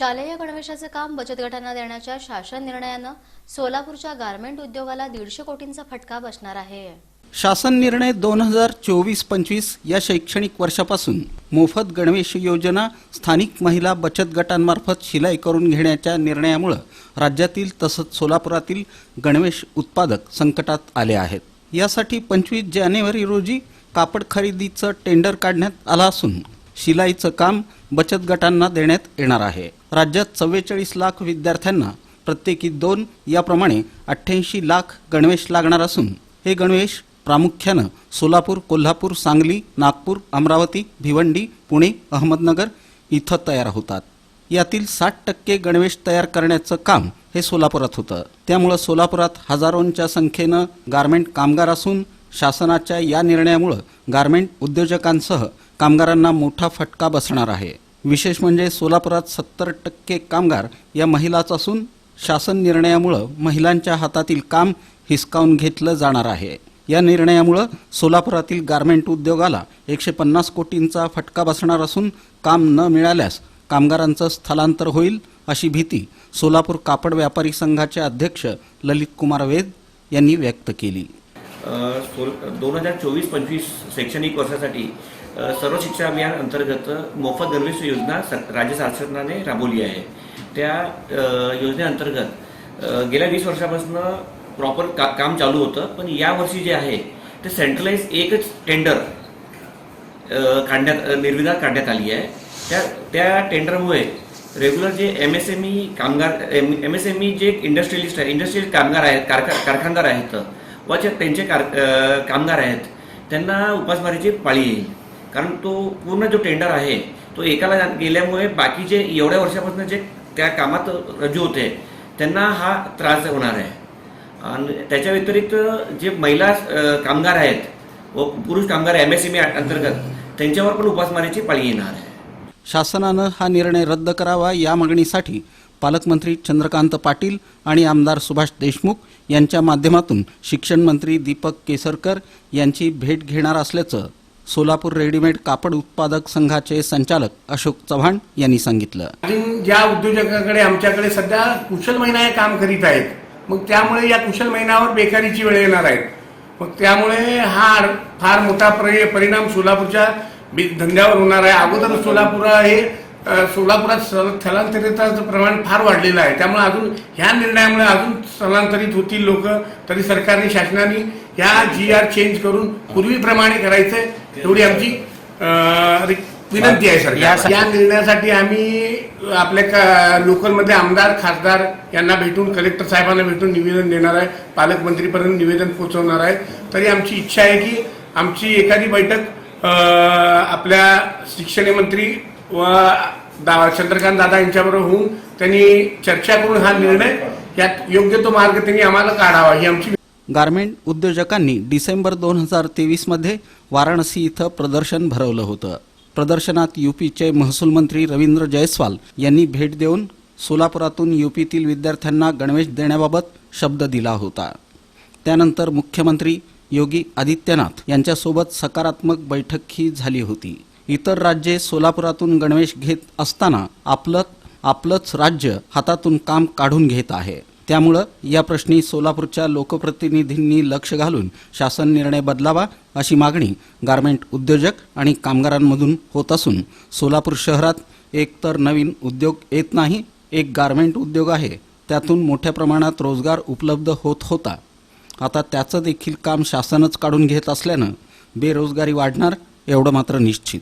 शालेय गणवेशाचं काम बचत गटांना देण्याच्या शासन निर्णयानं सोलापूरच्या गारमेंट उद्योगाला दीडशे कोटींचा फटका बसणार आहे. शासन निर्णय दोन हजार चोवीस पंचवीस या शैक्षणिक वर्षापासून मोफत गणवेश योजना स्थानिक महिला बचत गटांमार्फत शिलाई करून घेण्याच्या निर्णयामुळं राज्यातील तसंच सोलापुरातील गणवेश उत्पादक संकटात आले आहेत. यासाठी पंचवीस जानेवारी रोजी कापड खरेदीचं टेंडर काढण्यात आलं असून शिलाईचं काम बचत गटांना देण्यात येणार आहे. राज्यात चव्वेचाळीस लाख विद्यार्थ्यांना प्रत्येकी दोन याप्रमाणे अठ्ठ्याऐंशी लाख गणवेश लागणार असून हे गणवेश प्रामुख्यानं सोलापूर कोल्हापूर सांगली नागपूर अमरावती भिवंडी पुणे अहमदनगर इथं तयार होतात. यातील साठ टक्के गणवेश तयार करण्याचं काम हे सोलापुरात होतं. त्यामुळं सोलापुरात हजारोंच्या संख्येनं गारमेंट कामगार असून शासनाच्या या निर्णयामुळं गारमेंट उद्योजकांसह कामगारांना मोठा फटका बसणार आहे. विशेष म्हणजे सोलापुरात सत्तर टक्के कामगार या महिलाच असून शासन निर्णयामुळं महिलांच्या हातातील काम हिसकावून घेतलं जाणार आहे. या निर्णयामुळं सोलापुरातील गारमेंट उद्योगाला एकशे पन्नास कोटींचा फटका बसणार असून काम न मिळाल्यास कामगारांचं स्थलांतर होईल अशी भीती सोलापूर कापड व्यापारी संघाचे अध्यक्ष ललित कुमार वेद यांनी व्यक्त केली. दोन हजार चोवीस पंचवीस शैक्षणिक वर्षासाठी सर्व शिक्षा अभियान अंतर्गत मोफत गणवेश योजना राज्य शासनाने राबवली आहे. त्या योजनेअंतर्गत गेल्या वीस वर्षापासून प्रॉपर का काम चालू होतं पण या वर्षी जे आहे ते सेंट्रलाइज एकच टेंडर काढण्यात अ, काढण्यात आली आहे. त्या त्या टेंडरमुळे रेग्युलर जे एम एस एम ई कामगार एम एस एम ई जे इंडस्ट्रियलिस्ट आहे इंडस्ट्रियल कामगार आहेत कारखा कारखानदार आहेत व जे त्यांचे कार कामगार आहेत त्यांना उपासमारीची पाळी येईल. कारण तो पूर्ण जो टेंडर आहे तो एकाला गेल्यामुळे बाकी जे एवढ्या वर्षापासून जे त्या कामात रजू होते त्यांना हा त्रास होणार आहे. आणि त्याच्या व्यतिरिक्त जे महिला कामगार आहेत व पुरुष कामगार एम एस एम ई अंतर्गत त्यांच्यावर पण उपासमारीची पाळी येणार आहे. शासनानं हा निर्णय रद्द करावा या मागणीसाठी पालकमंत्री चंद्रकांत पाटील आणि आमदार सुभाष देशमुख यांच्या माध्यमातून शिक्षण मंत्री दीपक केसरकर यांची भेट घेणार असल्याचं सोलापूर रेडीमेड कापड उत्पादक संघाचे संचालक अशोक चव्हाण यांनी सांगितलं. आणि ज्या उद्योजकाकडे आमच्याकडे सध्या कुशल महिना हे काम करीत आहेत मग त्यामुळे या कुशल महिन्यावर बेकारीची वेळ येणार आहेत मग त्यामुळे हा फार मोठा परिणाम सोलापूरच्या धंद्यावर होणार आहे. अगोदर सोलापूर हे सोलापुरात स्थल- स्थलांतरिताचं प्रमाण फार वाढलेलं आहे. त्यामुळे अजून ह्या निर्णयामुळे अजून स्थलांतरित होतील लोक तरी सरकारने शासनाने ह्या जी आर चेंज करून पूर्वीप्रमाणे करायचंय एवढी आमची विनंती आहे सरकार या निर्णयासाठी आम्ही आपल्या का- लोकलमध्ये आमदार खासदार यांना भेटून कलेक्टर साहेबांना भेटून निवेदन देणार आहे. पालकमंत्रीपर्यंत निवेदन पोहोचवणार आहे. तरी आमची इच्छा आहे की आमची एखादी बैठक आपल्या शिक्षण मंत्री व दा चंद्रकांत दादा यांच्याबरोबर होऊन त्यांनी चर्चा करून हा निर्णय यात योग्य तो मार्ग त्यांनी आम्हाला काढावा ही आमची गारमेंट उद्योजकांनी डिसेंबर दोन हजार तेवीसमध्ये वाराणसी इथं प्रदर्शन भरवलं होतं. प्रदर्शनात यूपीचे महसूल मंत्री रवींद्र जयस्वाल यांनी भेट देऊन सोलापुरातून यूपीतील विद्यार्थ्यांना गणवेश देण्याबाबत शब्द दिला होता. त्यानंतर मुख्यमंत्री योगी आदित्यनाथ यांच्यासोबत सकारात्मक बैठकही झाली होती. इतर राज्ये सोलापुरातून गणवेश घेत असताना आपलं आपलंच राज्य हातातून काम काढून घेत आहे. त्यामुळं या प्रश्नी सोलापूरच्या लोकप्रतिनिधींनी लक्ष घालून शासन निर्णय बदलावा अशी मागणी गारमेंट उद्योजक आणि कामगारांमधून होत असून सोलापूर शहरात एकतर नवीन उद्योग येत नाही एक गारमेंट उद्योग आहे. त्यातून मोठ्या प्रमाणात रोजगार उपलब्ध होत होता. आता त्याचं देखील काम शासनच काढून घेत असल्यानं बेरोजगारी वाढणार एवढं मात्र निश्चित.